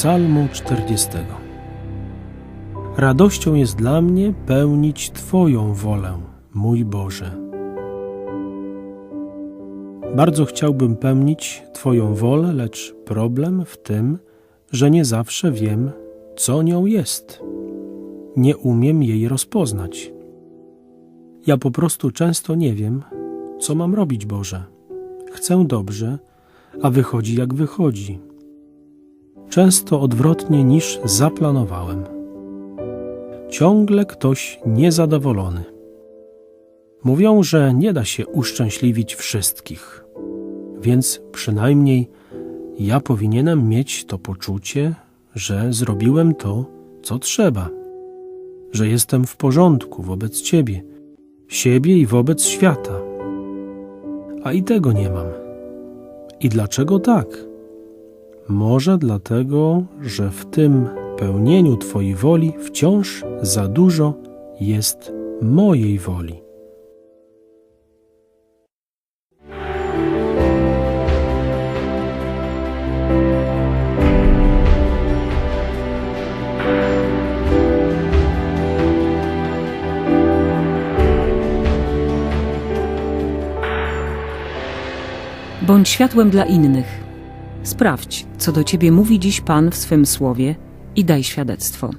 Psalmu 40. Radością jest dla mnie pełnić Twoją wolę, mój Boże. Bardzo chciałbym pełnić Twoją wolę, lecz problem w tym, że nie zawsze wiem, co nią jest. Nie umiem jej rozpoznać. Ja po prostu często nie wiem, co mam robić, Boże. Chcę dobrze, a wychodzi jak wychodzi. Często odwrotnie niż zaplanowałem. Ciągle ktoś niezadowolony. Mówią, że nie da się uszczęśliwić wszystkich, więc przynajmniej ja powinienem mieć to poczucie, że zrobiłem to, co trzeba, że jestem w porządku wobec Ciebie, siebie i wobec świata. A i tego nie mam. I dlaczego tak? Może dlatego, że w tym pełnieniu Twojej woli wciąż za dużo jest mojej woli. Bądź światłem dla innych. Sprawdź, co do ciebie mówi dziś Pan w swym słowie i daj świadectwo.